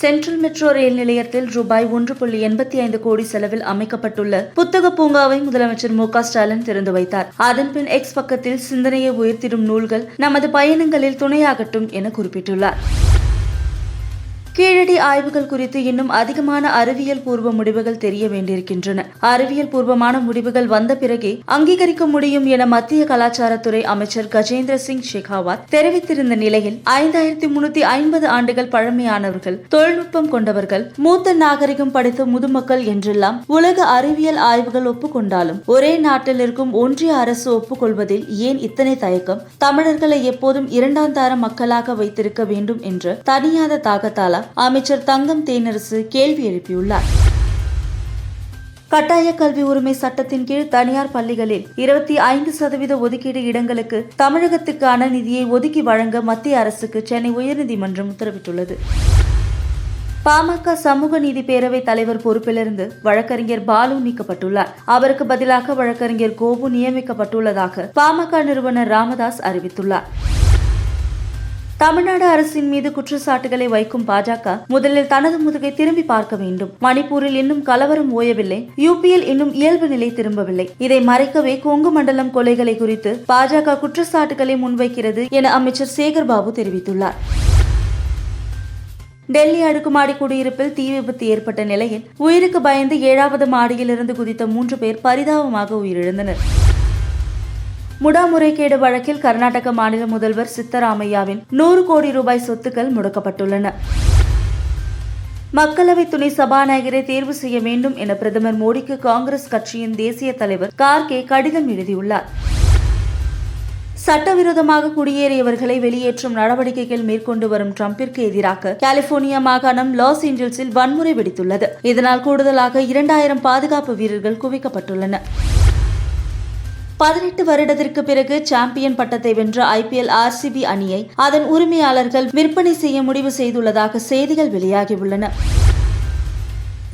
Central metro rail நிலையத்தில் ரூபாய் ஒன்று புள்ளி எண்பத்தி ஐந்து கோடி செலவில் அமைக்கப்பட்டுள்ள புத்தக பூங்காவை முதலமைச்சர் மு ஸ்டாலின் திறந்து வைத்தார். அதன்பின் எக்ஸ் பக்கத்தில் சிந்தனையை உயர்த்திடும் நூல்கள் நமது பயணங்களில் துணையாகட்டும் என குறிப்பிட்டுள்ளார். கீழடி ஆய்வுகள் குறித்து இன்னும் அதிகமான அறிவியல் பூர்வ முடிவுகள் தெரிய வேண்டியிருக்கின்றன. அறிவியல் பூர்வமான முடிவுகள் வந்த பிறகே அங்கீகரிக்க முடியும் என மத்திய கலாச்சாரத்துறை அமைச்சர் கஜேந்திர சிங் ஷெகாவத் தெரிவித்திருந்த நிலையில் ஐந்தாயிரத்தி முன்னூத்தி ஐம்பது ஆண்டுகள் பழமையானவர்கள் தொழில்நுட்பம் கொண்டவர்கள் மூத்த நாகரிகம் படைத்த முதுமக்கள் என்றெல்லாம் உலக அறிவியல் ஆய்வுகள் ஒப்புக்கொண்டாலும் ஒரே நாட்டில் இருக்கும் ஒன்றிய அரசு ஒப்புக்கொள்வதில் ஏன் இத்தனை தயக்கம்? தமிழர்களை எப்போதும் இரண்டாம் தார மக்களாக வைத்திருக்க வேண்டும் என்ற தனியாத தாகத்தாலா அமைச்சர் தங்கம் தேனரசு கேள்வி எழுப்பியுள்ளார். கட்டாய கல்வி உரிமை சட்டத்தின் கீழ் தனியார் பள்ளிகளில் இருபத்தி ஐந்து சதவீத ஒதுக்கீடு இடங்களுக்கு தமிழகத்துக்கான நிதியை ஒதுக்கி வழங்க மத்திய அரசுக்கு சென்னை உயர்நீதிமன்றம் உத்தரவிட்டுள்ளது. பாமக சமூக நீதி பேரவை தலைவர் பொறுப்பிலிருந்து வழக்கறிஞர் பாலு நீக்கப்பட்டுள்ளார். அவருக்கு பதிலாக வழக்கறிஞர் கோபு நியமிக்கப்பட்டுள்ளதாக பாமக நிறுவனர் ராமதாஸ் அறிவித்துள்ளார். தமிழ்நாடு அரசின் மீது குற்றச்சாட்டுகளை வைக்கும் பாஜக முதலில் தனது முதுகை திரும்பி பார்க்க வேண்டும். மணிப்பூரில் இன்னும் கலவரம் ஓயவில்லை. யூபியில் இன்னும் இயல்பு நிலை திரும்பவில்லை. இதை மறைக்கவே கொங்கு மண்டலம் கொலைகளை குறித்து பாஜக குற்றச்சாட்டுகளை முன்வைக்கிறது என அமைச்சர் சேகர் பாபு தெரிவித்துள்ளார். டெல்லி அடுக்குமாடி குடியிருப்பில் தீ விபத்து ஏற்பட்ட நிலையில் உயிருக்கு பயந்து ஏழாவது மாடியிலிருந்து குதித்த மூன்று பேர் பரிதாபமாக உயிரிழந்தனர். முடாமுறைகேடு வழக்கில் கர்நாடக மாநில முதல்வர் சித்தராமையாவின் நூறு கோடி ரூபாய் சொத்துக்கள் முடக்கப்பட்டுள்ளன. மக்களவை துணை சபாநாயகரை தேர்வு செய்ய வேண்டும் என பிரதமர் மோடிக்கு காங்கிரஸ் கட்சியின் தேசிய தலைவர் கார்கே கடிதம் எழுதியுள்ளார். சட்டவிரோதமாக குடியேறியவர்களை வெளியேற்றும் நடவடிக்கைகள் மேற்கொண்டு வரும் டிரம்பிற்கு எதிராக கலிபோர்னியா மாகாணம் லாஸ் ஏஞ்சல்ஸில் வன்முறை வெடித்துள்ளது. இதனால் கூடுதலாக இரண்டாயிரம் பாதுகாப்பு வீரர்கள் குவிக்கப்பட்டுள்ளனர். பதினெட்டு வருடத்திற்கு பிறகு சாம்பியன் பட்டத்தை வென்ற ஐபிஎல் ஆர்சிபி அணியை அதன் உரிமையாளர்கள் விற்பனை செய்ய முடிவு செய்துள்ளதாக செய்திகள் வெளியாகியுள்ளன.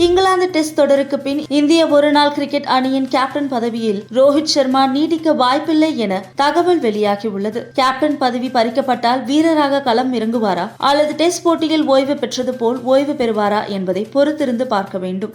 இங்கிலாந்து டெஸ்ட் தொடருக்கு பின் இந்திய ஒருநாள் கிரிக்கெட் அணியின் கேப்டன் பதவியில் ரோஹித் சர்மா நீடிக்க வாய்ப்பில்லை என தகவல் வெளியாகியுள்ளது. கேப்டன் பதவி பறிக்கப்பட்டால் வீரராக களம் இறங்குவாரா? அல்லது டெஸ்ட் போட்டியில் ஓய்வு பெற்றது போல் ஓய்வு பெறுவாரா என்பதை பொறுத்திருந்து பார்க்க வேண்டும்.